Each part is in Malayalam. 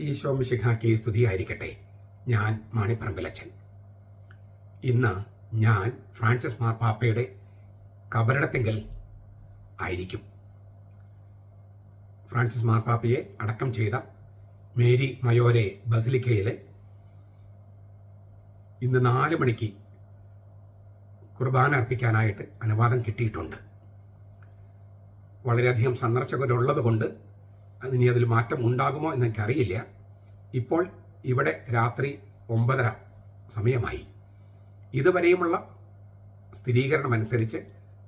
ഈശോ മിശിഹാക്കി സ്തുതിയായിരിക്കട്ടെ. ഞാൻ മാണിപ്പറമ്പിലച്ചൻ ഇന്ന് ഞാൻ ഫ്രാൻസിസ് മാർപ്പാപ്പയുടെ കബറിടത്തെങ്കിൽ ആയിരിക്കും. ഫ്രാൻസിസ് മാർപ്പാപ്പയെ അടക്കം ചെയ്ത മേരി മയോരെ ബസിലിക്കയിൽ ഇന്ന് നാല് മണിക്ക് കുർബാന അർപ്പിക്കാനായിട്ട് അനുവാദം കിട്ടിയിട്ടുണ്ട്. വളരെയധികം സന്ദർശകരുള്ളത് കൊണ്ട് ഇനി അതിൽ മാറ്റം ഉണ്ടാകുമോ എന്ന് എനിക്കറിയില്ല ഇപ്പോൾ ഇവിടെ രാത്രി ഒമ്പതര സമയമായി. ഇതുവരെയുമുള്ള സ്ഥിരീകരണം അനുസരിച്ച്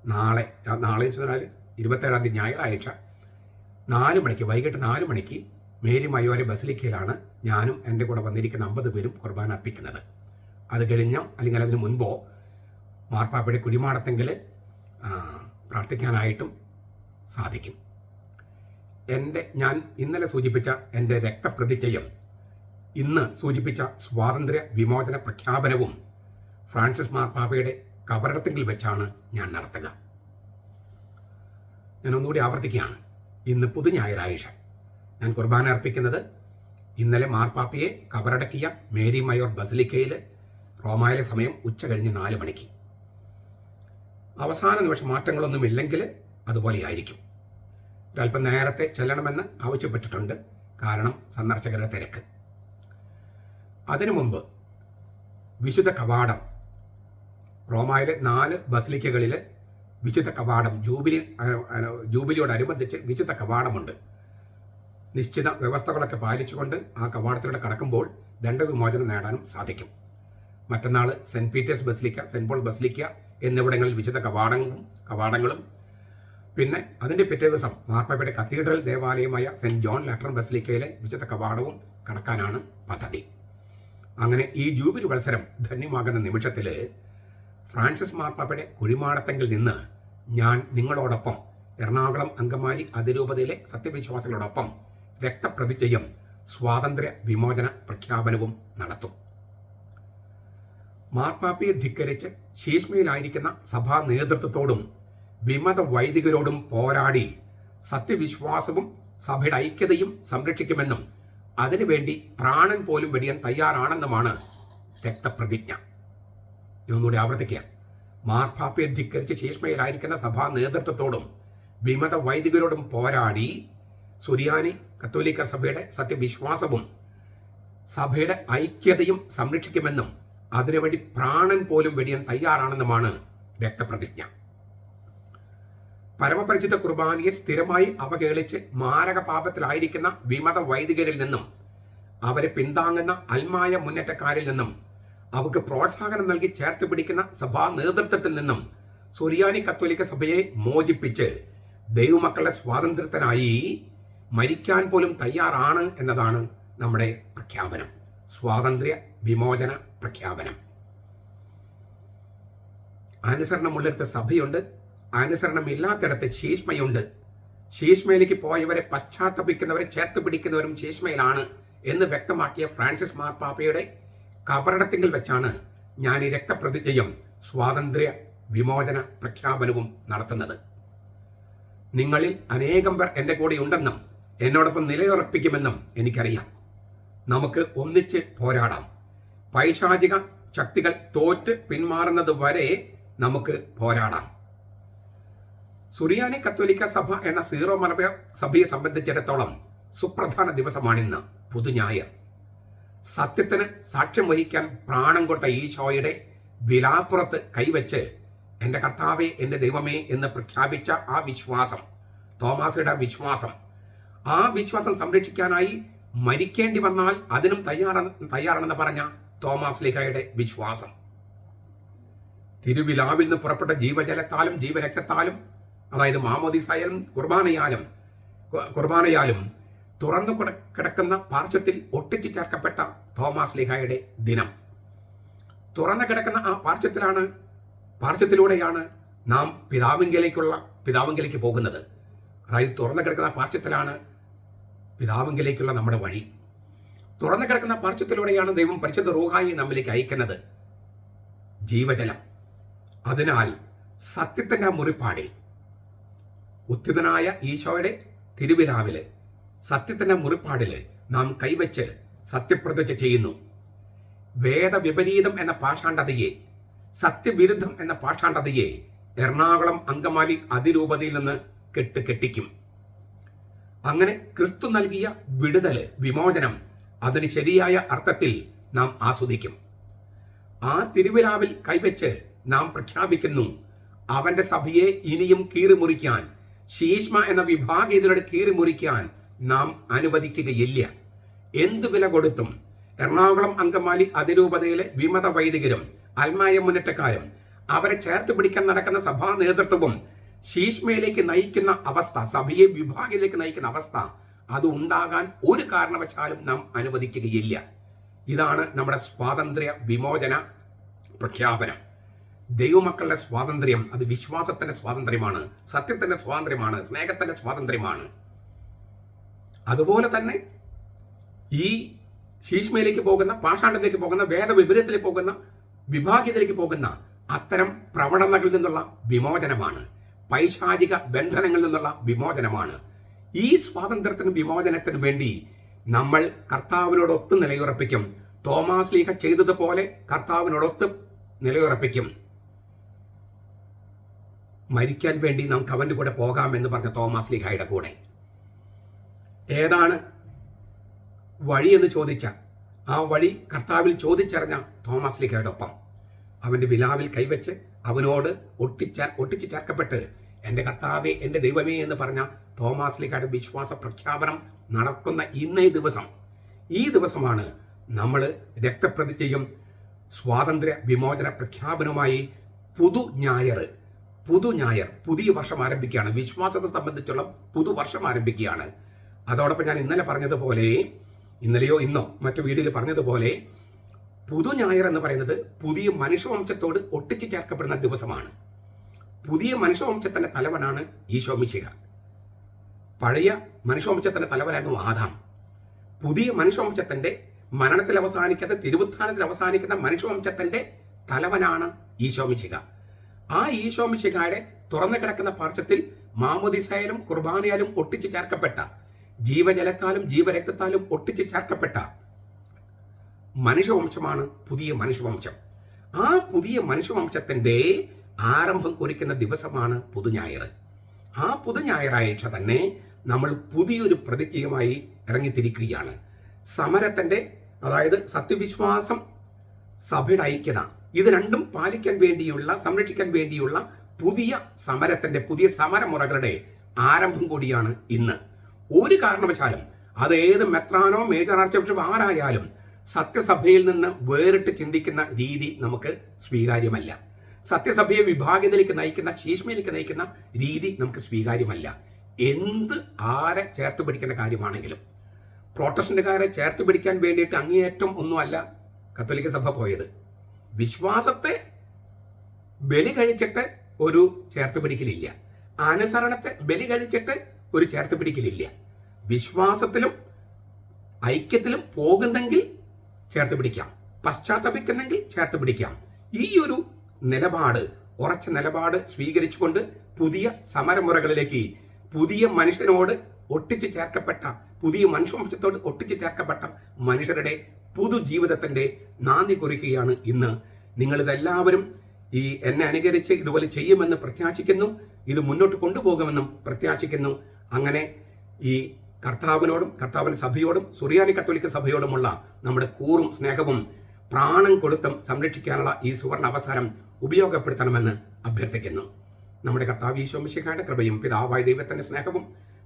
നാളെ നാളെ വെച്ചാൽ ഇരുപത്തേഴാം തീയതി ഞായറാഴ്ച നാല് മണിക്ക് വൈകിട്ട് നാല് മണിക്ക് മേരി മയോരെ ബസിലിക്കയിലാണ് ഞാനും എന്റെ കൂടെ വന്നിരിക്കുന്ന അമ്പത് പേരും കുർബാന അർപ്പിക്കുന്നത്. അത് കഴിഞ്ഞോ അല്ലെങ്കിൽ അതിന് മുൻപോ മാർപ്പാപ്പയുടെ കുഴിമാടത്തെങ്കിൽ ആ, പ്രാർത്ഥിക്കാനായിട്ടും സാധിക്കും. എന്റെ ഞാൻ ഇന്നലെ സൂചിപ്പിച്ച എന്റെ രക്തപ്രതിജ്ഞയും ഇന്ന് സൂചിപ്പിച്ച സ്വാതന്ത്ര്യ വിമോചന പ്രഖ്യാപനവും ഫ്രാൻസിസ് മാർപ്പാപ്പയുടെ കബറടത്തെങ്കിൽ വെച്ചാണ് ഞാൻ നടത്തുക. ഞാൻ ഒന്നുകൂടി ആവർത്തിക്കുകയാണ്. ഇന്ന് പുതു ഞായറാഴ്ച ഞാൻ കുർബാന അർപ്പിക്കുന്നത് ഇന്നലെ മാർപ്പാപ്പയെ കബറടക്കിയ മേരി മയോർ ബസലിക്കയിൽ റോമായിലെ സമയം ഉച്ച കഴിഞ്ഞ് നാല് മണിക്ക്. അവസാന നിമിഷം മാറ്റങ്ങളൊന്നുമില്ലെങ്കിൽ അതുപോലെയായിരിക്കും. ഒരല്പം നേരത്തെ ചെല്ലണമെന്ന് ആവശ്യപ്പെട്ടിട്ടുണ്ട്. കാരണം സന്ദർശകരുടെ തിരക്ക്. അതിനു മുമ്പ് വിശുദ്ധ കവാടം. റോമായിലെ നാല് ബസിലിക്കകളിൽ വിശുദ്ധ കവാടം ജൂബിലി ജൂബിലിയോടനുബന്ധിച്ച് വിശുദ്ധ കവാടമുണ്ട്. നിശ്ചിത വ്യവസ്ഥകളൊക്കെ പാലിച്ചുകൊണ്ട് ആ കവാടത്തിലൂടെ കടക്കുമ്പോൾ ദണ്ഡവിമോചനം നേടാനും സാധിക്കും. മറ്റന്നാൾ saint Peter's basilica saint Paul basilica എന്നിവിടങ്ങളിൽ വിശുദ്ധ കവാടങ്ങളും കവാടങ്ങളും പിന്നെ അതിന്റെ പിറ്റേ ദിവസം മാർപ്പാപ്പയുടെ കത്തീഡ്രൽ ദേവാലയമായ സെന്റ് ജോൺ ലാറ്ററൻ ബസിലിക്കയിലെ വിശുദ്ധ കവാടവും കടക്കാനാണ് പദ്ധതി. അങ്ങനെ ഈ ജൂബിലി മത്സരം ധന്യമാകുന്ന നിമിഷത്തിൽ ഫ്രാൻസിസ് മാർപ്പാപ്പയുടെ കുഴിമാടത്തെങ്കിൽ നിന്ന് ഞാൻ നിങ്ങളോടൊപ്പം എറണാകുളം അങ്കമാലി അതിരൂപതയിലെ സത്യവിശ്വാസികളോടൊപ്പം രക്തപ്രതിജ്ഞയും സ്വാതന്ത്ര്യ വിമോചന പ്രഖ്യാപനവും നടത്തും. മാർപ്പാപ്പയെ ധിക്കരിച്ച് ശീഷ്മയിലായിരിക്കുന്ന സഭാ നേതൃത്വത്തോടും വിമത വൈദികരോടും പോരാടി സത്യവിശ്വാസവും സഭയുടെ ഐക്യതയും സംരക്ഷിക്കുമെന്നും അതിനുവേണ്ടി പ്രാണൻ പോലും വെടിയാൻ തയ്യാറാണെന്നുമാണ് രക്തപ്രതിജ്ഞ. ഇതൊന്നുകൂടി ആവർത്തിക്കുക. മാർപ്പാപ്പയെ ധിക്കരിച്ച് ശേഷ്മയിലായിരിക്കുന്ന സഭാ നേതൃത്വത്തോടും വിമത വൈദികരോടും പോരാടി സുറിയാനി കത്തോലിക്ക സഭയുടെ സത്യവിശ്വാസവും സഭയുടെ ഐക്യതയും സംരക്ഷിക്കുമെന്നും അതിനുവേണ്ടി പ്രാണൻ പോലും വെടിയാൻ തയ്യാറാണെന്നുമാണ് രക്തപ്രതിജ്ഞ. പരമപരിചിത കുർബാനയെ സ്ഥിരമായി അവഹേളിച്ച് മാരക പാപത്തിലായിരിക്കുന്ന വിമത വൈദികരിൽ നിന്നും അവരെ പിന്താങ്ങുന്ന അൽമായ മുന്നേറ്റക്കാരിൽ നിന്നും അവർക്ക് പ്രോത്സാഹനം നൽകി ചേർത്ത് പിടിക്കുന്ന സഭാ നേതൃത്വത്തിൽ നിന്നും സുറിയാനി കത്തോലിക്ക സഭയെ മോചിപ്പിച്ച് ദൈവമക്കളുടെ സ്വാതന്ത്ര്യത്തിനായി മരിക്കാൻ പോലും തയ്യാറാണ് എന്നതാണ് നമ്മുടെ പ്രഖ്യാപനം. സ്വാതന്ത്ര്യ വിമോചന പ്രഖ്യാപനം. അനുസരണമുള്ളിടത്ത് സഭയുണ്ട്. അനുസരണമില്ലാത്തിടത്ത് ശീഷ്മയുണ്ട്. ശീഷ്മയിലേക്ക് പോയവരെ പശ്ചാത്തപിക്കുന്നവരെ ചേർത്ത് പിടിക്കുന്നവരും ശീഷ്മയിലാണ് എന്ന് വ്യക്തമാക്കിയ ഫ്രാൻസിസ് മാർപ്പാപ്പയുടെ കബറടത്തിങ്കിൽ വെച്ചാണ് ഞാൻ ഈ രക്തപ്രതിജ്ഞയും സ്വാതന്ത്ര്യ വിമോചന പ്രഖ്യാപനവും നടത്തുന്നത്. നിങ്ങളിൽ അനേകം പേർ എന്റെ കൂടെ ഉണ്ടെന്നും എന്നോടൊപ്പം നിലയുറപ്പിക്കുമെന്നും എനിക്കറിയാം. നമുക്ക് ഒന്നിച്ച് പോരാടാം. പൈശാചിക ശക്തികൾ തോറ്റ് പിന്മാറുന്നത് വരെ നമുക്ക് പോരാടാം. സുറിയാനി കത്തോലിക്ക സഭ എന്ന സീറോ മലബാർ സഭയെ സംബന്ധിച്ചിടത്തോളം സുപ്രധാന ദിവസമാണിന്ന് പുതുഞായർ സത്യത്തിന് സാക്ഷ്യം വഹിക്കാൻ പ്രാണം കൊടുത്ത ഈശോയുടെ വിലാപ്പുറത്ത് കൈവച്ച് എന്റെ കർത്താവെ എന്റെ ദൈവമേ എന്ന് പ്രഖ്യാപിച്ച ആ വിശ്വാസം തോമാസയുടെ വിശ്വാസം ആ വിശ്വാസം സംരക്ഷിക്കാനായി മരിക്കേണ്ടി വന്നാൽ അതിനും തയ്യാറ തയ്യാറാണെന്ന് പറഞ്ഞ തോമാസ് ലിഹയുടെ വിശ്വാസം. തിരുവിലാവിൽ നിന്ന് പുറപ്പെട്ട ജീവജലത്താലും ജീവരക്തത്താലും അതായത് മാമോദിസായാലും കുർബാനയാലും കുർബാനയാലും തുറന്നു കിടക്കുന്ന പാർശ്വത്തിൽ ഒട്ടിച്ചു ചേർക്കപ്പെട്ട തോമാസ് ലിഹായുടെ ദിനം. തുറന്നു കിടക്കുന്ന ആ പാർശ്വത്തിലാണ് പാർശ്വത്തിലൂടെയാണ് നാം പിതാവിങ്കലേക്കുള്ള പിതാവിങ്കലേക്ക് പോകുന്നത്. അതായത് തുറന്നു കിടക്കുന്ന പാർശ്വത്തിലാണ് പിതാവിങ്കലേക്കുള്ള നമ്മുടെ വഴി. തുറന്നു കിടക്കുന്ന പാർശ്വത്തിലൂടെയാണ് ദൈവം പരിശുദ്ധ റൂഹായി നമ്മിലേക്ക് അയക്കുന്നത്. ജീവജലം. അതിനാൽ സത്യത്തിന്റെ മുറിപ്പാടിൽ ഉത്തിതനായ ഈശോയുടെ തിരുവിലാവിൽ സത്യത്തിന്റെ മുറിപ്പാടിൽ നാം കൈവച്ച് സത്യപ്രതിജ്ഞ ചെയ്യുന്നു. വേദവിപരീതം എന്ന പാഷാണ്ഡതയെ സത്യവിരുദ്ധം എന്ന പാഷാണ്ഡതയെ എറണാകുളം അങ്കമാലി അതിരൂപതയിൽ നിന്ന് കെട്ട് കെട്ടിക്കും. അങ്ങനെ ക്രിസ്തു നൽകിയ വിടുതൽ വിമോചനം അതിന് ശരിയായ അർത്ഥത്തിൽ നാം ആസ്വദിക്കും. ആ തിരുവിലാവിൽ കൈവച്ച് നാം പ്രഖ്യാപിക്കുന്നു അവന്റെ സഭയെ ഇനിയും കീറിമുറിക്കാൻ ശീഷ്മ എന്ന വിഭാഗീയതയുടെ കീറിമുറിക്കാൻ നാം അനുവദിക്കുകയില്ല. എന്തു വില കൊടുത്തും എറണാകുളം അങ്കമാലി അതിരൂപതയിലെ വിമത വൈദികരും അൽമായ മുന്നേറ്റക്കാരും അവരെ ചേർത്ത് പിടിക്കാൻ നടക്കുന്ന സഭാ നേതൃത്വവും ശീഷ്മയിലേക്ക് നയിക്കുന്ന അവസ്ഥ സഭയെ വിഭാഗത്തിലേക്ക് നയിക്കുന്ന അവസ്ഥ അത് ഉണ്ടാകാൻ ഒരു കാരണവശാലും നാം അനുവദിക്കുകയില്ല. ഇതാണ് നമ്മുടെ സ്വാതന്ത്ര്യ വിമോചന പ്രഖ്യാപനം. ദൈവമക്കളുടെ സ്വാതന്ത്ര്യം അത് വിശ്വാസത്തിന്റെ സ്വാതന്ത്ര്യമാണ് സത്യത്തിന്റെ സ്വാതന്ത്ര്യമാണ് സ്നേഹത്തിന്റെ സ്വാതന്ത്ര്യമാണ്. അതുപോലെ തന്നെ ഈ ശീഷ്മയിലേക്ക് പോകുന്ന പാഷാണ്ഡത്തിലേക്ക് പോകുന്ന വേദവിപരീതത്തിലേക്ക് പോകുന്ന വിഭാഗ്യത്തിലേക്ക് പോകുന്ന അത്തരം പ്രവണതകളിൽ നിന്നുള്ള വിമോചനമാണ്. പൈശാചിക ബന്ധനങ്ങളിൽ നിന്നുള്ള വിമോചനമാണ്. ഈ സ്വാതന്ത്ര്യത്തിനും വിമോചനത്തിനും വേണ്ടി നമ്മൾ കർത്താവിനോടൊത്ത് നിലയുറപ്പിക്കും. തോമാസ് ലീഹ ചെയ്തതുപോലെ കർത്താവിനോടൊത്ത് നിലയുറപ്പിക്കും. മരിക്കാൻ വേണ്ടി നമുക്ക് അവന്റെ കൂടെ പോകാമെന്ന് പറഞ്ഞ തോമസ് ലീഹായുടെ കൂടെ. ഏതാണ് വഴി എന്ന് ചോദിച്ച ആ വഴി കർത്താവിൽ ചോദിച്ചറിഞ്ഞ തോമസ് ലീഹയുടെ ഒപ്പം. അവന്റെ വിലാവിൽ കൈവച്ച് അവനോട് ഒട്ടിച്ച ഒട്ടിച്ചു ചേർക്കപ്പെട്ട് എന്റെ കർത്താവേ എന്റെ ദൈവമേ എന്ന് പറഞ്ഞ തോമസ് ലീഹയുടെ വിശ്വാസ പ്രഖ്യാപനം നടക്കുന്ന ഇന്നേ ദിവസം. ഈ ദിവസമാണ് നമ്മൾ രക്തപ്രതിജ്ഞയും സ്വാതന്ത്ര്യ വിമോചന പ്രഖ്യാപനവുമായി പുതു ഞായർ പുതു ഞായർ പുതിയ വർഷം ആരംഭിക്കുകയാണ്. വിശ്വാസത്തെ സംബന്ധിച്ചുള്ള പുതുവർഷം ആരംഭിക്കുകയാണ്. അതോടൊപ്പം ഞാൻ ഇന്നലെ പറഞ്ഞതുപോലെ ഇന്നലെയോ ഇന്നോ മറ്റു വീഡിയോയിൽ പറഞ്ഞതുപോലെ പുതു ഞായർ എന്ന് പറയുന്നത് പുതിയ മനുഷ്യവംശത്തോട് ഒട്ടിച്ചു ചേർക്കപ്പെടുന്ന ദിവസമാണ്. പുതിയ മനുഷ്യവംശത്തിന്റെ തലവനാണ് ഈശോ മിശിഹ. പഴയ മനുഷ്യവംശത്തിന്റെ തലവനായിരുന്നു ആദാം. പുതിയ മനുഷ്യവംശത്തിന്റെ മരണത്തിൽ അവസാനിക്കാത്ത തിരുവുത്ഥാനത്തിൽ അവസാനിക്കുന്ന മനുഷ്യവംശത്തിന്റെ തലവനാണ് ഈശോ മിശിഹ. ആ ഈശോ മിശിഹയുടെ തുറന്നു കിടക്കുന്ന പാർശ്വത്തിൽ മാമോദിസായാലും കുർബാനയാലും ഒട്ടിച്ചു ചേർക്കപ്പെട്ട ജീവജലത്താലും ജീവരക്തത്താലും ഒട്ടിച്ചു ചേർക്കപ്പെട്ട മനുഷ്യവംശമാണ് പുതിയ മനുഷ്യവംശം. ആ പുതിയ മനുഷ്യവംശത്തിന്റെ ആരംഭം കുറിക്കുന്ന ദിവസമാണ് പുതുഞായർ. ആ പുതുഞായറാഴ്ച തന്നെ നമ്മൾ പുതിയൊരു പ്രതിജ്ഞയുമായി ഇറങ്ങിത്തിരിക്കുകയാണ്. സമരത്തിന്റെ അതായത് സത്യവിശ്വാസം സഭയുടെ ഐക്യത ഇത് രണ്ടും പാലിക്കാൻ വേണ്ടിയുള്ള സംരക്ഷിക്കാൻ വേണ്ടിയുള്ള പുതിയ സമരത്തിന്റെ പുതിയ സമരമുറകളുടെ ആരംഭം കൂടിയാണ് ഇന്ന്. ഒരു കാരണവശാലും അത് ഏത് മെത്രാനോ മേജർ ആർച്ച് ബിഷപ്പ് ആരായാലും സത്യസഭയിൽ നിന്ന് വേറിട്ട് ചിന്തിക്കുന്ന രീതി നമുക്ക് സ്വീകാര്യമല്ല. സത്യസഭയെ വിഭാഗത്തിലേക്ക് നയിക്കുന്ന ശീഷ്മയിലേക്ക് നയിക്കുന്ന രീതി നമുക്ക് സ്വീകാര്യമല്ല. എന്ത് ആരെ ചേർത്ത് പിടിക്കേണ്ട കാര്യമാണെങ്കിലും. പ്രോട്ടസ്റ്റന്റുകാരെ ചേർത്ത് പിടിക്കാൻ വേണ്ടിയിട്ട് അങ്ങേയറ്റം ഒന്നുമല്ല കത്തോലിക്ക സഭ പോയത്. വിശ്വാസത്തെ ബലി കഴിച്ചിട്ട് ഒരു ചേർത്ത് പിടിക്കലില്ല. അനുസരണത്തെ ബലി കഴിച്ചിട്ട് ഒരു ചേർത്ത് പിടിക്കലില്ല. വിശ്വാസത്തിലും ഐക്യത്തിലും പോകുന്നെങ്കിൽ ചേർത്ത് പിടിക്കാം. പശ്ചാത്തപിക്കുന്നെങ്കിൽ ചേർത്ത് പിടിക്കാം. ഈ ഒരു നിലപാട് ഉറച്ച നിലപാട് സ്വീകരിച്ചുകൊണ്ട് പുതിയ സമരമുറകളിലേക്ക് പുതിയ മനുഷ്യനോട് ഒട്ടിച്ചു ചേർക്കപ്പെട്ട പുതിയ മനുഷ്യവംശത്തോട് ഒട്ടിച്ചു ചേർക്കപ്പെട്ട മനുഷ്യരുടെ പുതുജീവിതത്തിന്റെ നാന്ദി കുറിക്കുകയാണ് ഇന്ന്. നിങ്ങളിതെല്ലാവരും ഈ എന്നെ അനുകരിച്ച് ഇതുപോലെ ചെയ്യുമെന്ന് പ്രത്യാശിക്കുന്നു. ഇത് മുന്നോട്ട് കൊണ്ടുപോകുമെന്നും പ്രത്യാശിക്കുന്നു. അങ്ങനെ ഈ കർത്താവിനോടും കർത്താവിന്റെ സഭയോടും സുറിയാനി കത്തോലിക്ക സഭയോടുമുള്ള നമ്മുടെ കൂറും സ്നേഹവും പ്രാണം കൊടുത്തും സംരക്ഷിക്കാനുള്ള ഈ സുവർണ അവസരം ഉപയോഗപ്പെടുത്തണമെന്ന് അഭ്യർത്ഥിക്കുന്നു. നമ്മുടെ കർത്താവ് ഈശോമിശിക്കാരുടെ കൃപയും പിതാവായ ദൈവത്തിന്റെ സ്നേഹവും